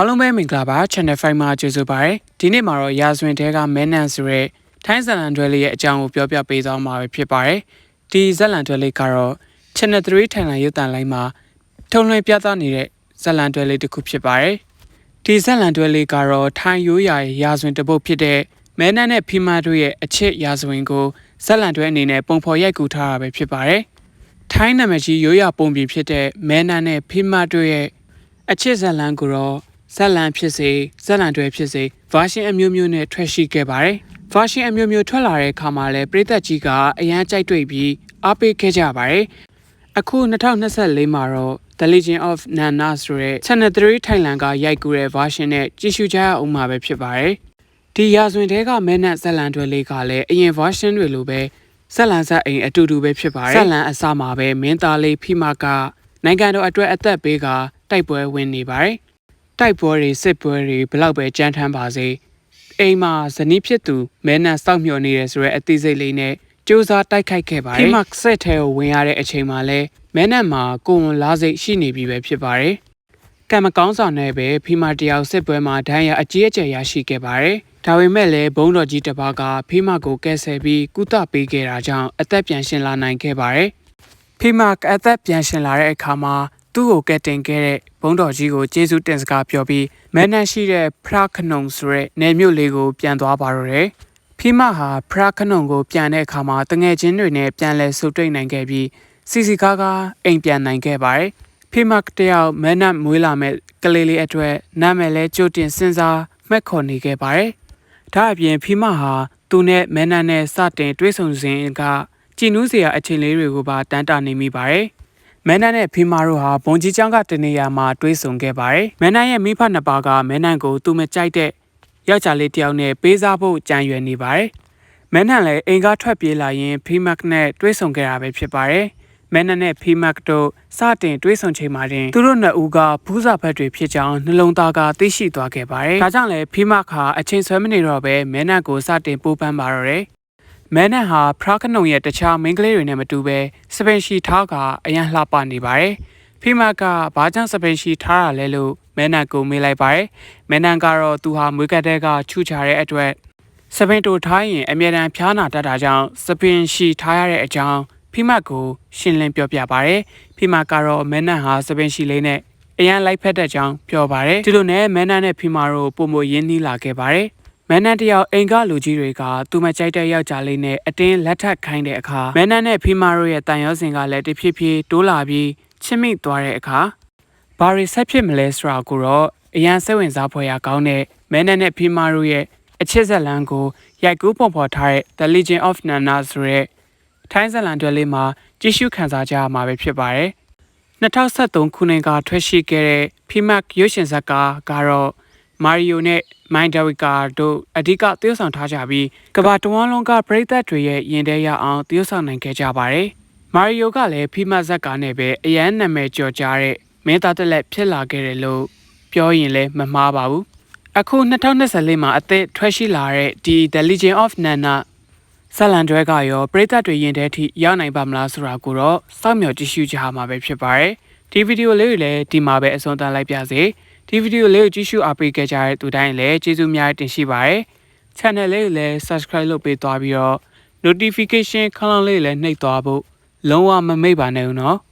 အားလုံးပဲမင်္ဂလာပါ Channel 5မှာကြိုဆိုပါရစေဒီနေ့မှာတော့ရာဇဝင်တဲကမဲနန်ဆိုတဲ့ထိုင်းဇလန်တွဲလေးရဲ့အကြောင်းကိုပြောပြပေးသွားမှာပဲဖြစ်ပါတယ်ဒီဇလန်တွဲလေးကတော့ Channel 3ထိုင်လန်ရုပ်သံလိုင်းမှာထုံလွှင့်ပြသနေတဲ့ဇလန်တွဲလေးတစ်ခုဖြစ်ပါတယ်ဒီဇလန်တွဲလေးကတော့ထိုင်းရိုးရာရဲ့ရာဇဝင်တစ်ပုဒ်ဖြစ်တဲ့မဲနန်နဲ့ဖီမာတို့ရဲ့အချစ်ရာဇဝင်ကိုဇလန်တွဲအနေနဲ့ပုံဖော်ရိုက်ကူထားတာပဲဖြစ်ပါတယ်ထိုင်းနာမည်ကြီးရိုးရာပုံပြင်ဖြစ်တဲ့မဲနန်နဲ့ဖီမာတို့ရဲ့အချစ်ဇလန်ကိုတော့ ဇက်လန်ဖြစ်စေဇက်လန်တွဲဖြစ်စေဗာရှင်အမျိုးမျိုးနဲ့ထွက်ရှိခဲ့ပါတယ်။ဗာရှင်အမျိုးမျိုးထွက်လာတဲ့အခါမှာလည်းပြည်သက်ကြီးကအရန်ကြိုက်တွေ့ပြီးအားပေးခဲ့ကြပါတယ်။အခု2024မှာတော့ The Legend of Nana ဆိုတဲ့ Channel 3ထိုင်လန်ကရိုက်ကူတဲ့ဗာရှင်နဲ့ကြည့်ရှုကြရအောင်မှာပဲဖြစ်ပါတယ်။ဒီရာဇဝင်တဲကမဲနတ်ဇက်လန်တွဲလေးကလည်းအရင်ဗာရှင်တွေလိုပဲဇက်လန်ဇက်အိမ်အတူတူပဲဖြစ်ပါတယ်။ဇက်လန်အစမှာပဲမင်းသားလေးဖိမကနိုင်ငံတော်အတွက်အသက်ပေးကတိုက်ပွဲဝင်နေပါတယ်။ တိုက်ပွဲတွေစစ်ပွဲတွေဘလောက်ပဲကြမ်းထမ်းပါစေအိမ်မှာဇနီးဖြစ်သူမဲနန်စောက်မျှော်နေရဆိုတဲ့အသေးစိတ်လေးနဲ့စူးစားတိုက်ခိုက်ခဲ့ပါတယ်။ဒီမှာဆက်ထဲကိုဝင်ရတဲ့အချိန်မှာလဲမဲနန်မှာကိုယ်ဝန်လားစိတ်ရှိနေပြီပဲဖြစ်ပါတယ်။ကံမကောင်းဆောင်နဲ့ပဲဖီမာတယောက်စစ်ပွဲမှာဒဏ်ရာအကြီးအကျယ်ရရှိခဲ့ပါတယ်။ဒါပေမဲ့လည်းဘုံတော်ကြီးတစ်ပါးကဖီမာကိုကဲဆယ်ပြီးကုသပေးခဲ့တာကြောင့်အသက်ပြန်ရှင်လာနိုင်ခဲ့ပါတယ်။ဖိမကအသက်ပြန်ရှင်လာတဲ့အခါမှာ သူ့ကိုကဲတင်ခဲ့တဲ့ဘုံတော်ကြီးကိုကျေးဇူးတင်စကားပြောပြီးမဲနန်ရှိတဲ့ဖရခနုံဆိုတဲ့နယ်မြို့လေးကိုပြန်သွားပါတော့တယ်။ဖိမဟာဖရခနုံကိုပြန်တဲ့အခါမှာတငယ်ချင်းတွေနဲ့ပြန်လဲဆုတွေ့နိုင်ခဲ့ပြီးစီစီကားကားအိမ်ပြန်နိုင်ခဲ့ပါတယ်။ဖိမကတယောက်မဲနန်မွေးလာမဲ့ကလေးလေးအတွက်နာမည်လဲကြိုတင်စဉ်းစားမှတ်ခေါ်နေခဲ့ပါတယ်။ဒါအပြင်ဖီမာဟာသူနဲ့မဲနန်နဲ့စတင်တွဲဆုံစဉ်ကကြည်နူးစရာအချိန်လေးတွေကိုပါတန်းတာနေမိပါတယ်။ မဲနန်နဲ့ဖီမာတို့ဟာဘုံကြီးကျောင်းကတနေရာမှာတွဲဆုံခဲ့ပါတယ်။မဲနန်ရဲ့မိဖနှစ်ပါးကမဲနန်ကိုသူမကြိုက်တဲ့ယောက်ျားလေးတစ်ယောက်နဲ့ပေးစားဖို့ကြံရွယ်နေပါတယ်။မဲနန်လည်းအိမ်ကထွက်ပြေးလာရင်ဖီမတ်နဲ့တွဲဆုံခဲ့တာပဲဖြစ်ပါတယ်။မဲနန်နဲ့ဖီမတ်တို့စတင်တွဲဆုံချိန်မှာတင်သူတို့နှစ်ဦးကဘူးစာဘက်တွေဖြစ်ကြောင်းနှလုံးသားကသိရှိသွားခဲ့ပါတယ်။ဒါကြောင့်လည်းဖီမတ်ဟာအချိန်ဆွဲမနေတော့ပဲမဲနန်ကိုစတင်ပိုးပန်းပါတော့တယ်။ မဲနန်ဟာဖရာခနုံရဲ့တခြားမိန်းကလေးတွေနဲ့မတူပဲစပင်ရှီထားကအရန်လှပနေပါတယ်။ဖီမတ်ကဘာကြောင့်စပင်ရှီထားတာလဲလို့မဲနန်ကိုမေးလိုက်ပါတယ်။မဲနန်ကတော့သူဟာမွေးကတ်တဲ့ကချူချတဲ့အတွက်စပင်တိုထားရင်အမြဲတမ်းဖျားနာတတ်တာကြောင့်စပင်ရှီထားရတဲ့အကြောင်းဖိမတ်ကိုရှင်းလင်းပြောပြပါတယ်။ဖိမတ်ကတော့မဲနန်ဟာစပင်ရှီလေးနဲ့အရန်လိုက်ဖက်တဲ့ကြောင်းပြောပါတယ်။ဒီလိုနဲ့မဲနန်နဲ့ဖိမာတို့ပုံမရင်းနှီးလာခဲ့ပါတယ်။ မဲနန်တယောက်အိမ်ကလူကြီးတွေကသူမကြိုက်တဲ့ယောက်ျားလေးနဲ့အတင်းလက်ထပ်ခိုင်းတဲ့အခါမဲနန်နဲ့ဖိမာတို့ရဲ့တန်ရောစင်ကလည်းတဖြည်းဖြည်းတိုးလာပြီးချစ်မိသွားတဲ့အခါဘာတွေဆက်ဖြစ်မလဲဆိုတာကိုတော့အရန်စိတ်ဝင်စားဖွယ်ရာကောင်းတဲ့မဲနန်နဲ့ဖိမာတို့ရဲ့အချစ်ဇက်လန်ကိုရိုက်ကူးပုံဖော်ထားတဲ့ The Legend of Nana ဆိုတဲ့ထိုင်းဇက်လန်တွဲလေးမှာကြည့်ရှုခန်းစားကြရမှာပဲဖြစ်ပါတယ်။2023ခုနှစ်ကထွက်ရှိခဲ့တဲ့ Pimac ရုပ်ရှင်ဇာတ်ကားကတော့ မာရီယိုနဲ့မိုင်ဒဝီကာတို့အဓိကသရုပ်ဆောင်ထားကြပြီးကမ္ဘာတဝန်းလုံးကပရိသတ်တွေရဲ့ရင်ထဲရအောင်သရုပ်ဆောင်နိုင်ခဲ့ကြပါတယ်။မာရီယိုကလည်းဖိမတ်ဇက်ကာနဲ့ပဲအရန်နာမည်ကျော်ကြားတဲ့မင်းသားတက်လက်ဖြစ်လာခဲ့တယ်လို့ပြောရင်လည်းမမှားပါဘူး။အခု2024မှာအသက်ထွက်ရှိလာတဲ့ဒီ The Legend of Nana ဇလန်တွဲကရောပရိသတ်တွေရင်ထဲထိရောက်နိုင်ပါမလားဆိုတာကိုတော့စောင့်မျှော်ကြည့်ရှုကြမှာပဲဖြစ်ပါတယ်။ဒီဗီဒီယိုလေးကိုလည်းဒီမှာပဲအဆုံးသတ်လိုက်ပါစေ။ ဒီဗီဒီယိုလေးကိုကြည့်ရှုအားပေးခဲ့ကြတဲ့သူတိုင်းလည်းကျေးဇူးများတင်ရှိပါတယ်။ channel လေးကိုလည်း subscribe လုပ်ပေးသွားပြီးတော့ notification ခေါင်းလောင်းလေးကိုလည်းနှိပ်သွားဖို့လုံးဝမမေ့ပါနဲ့ဦးနော်။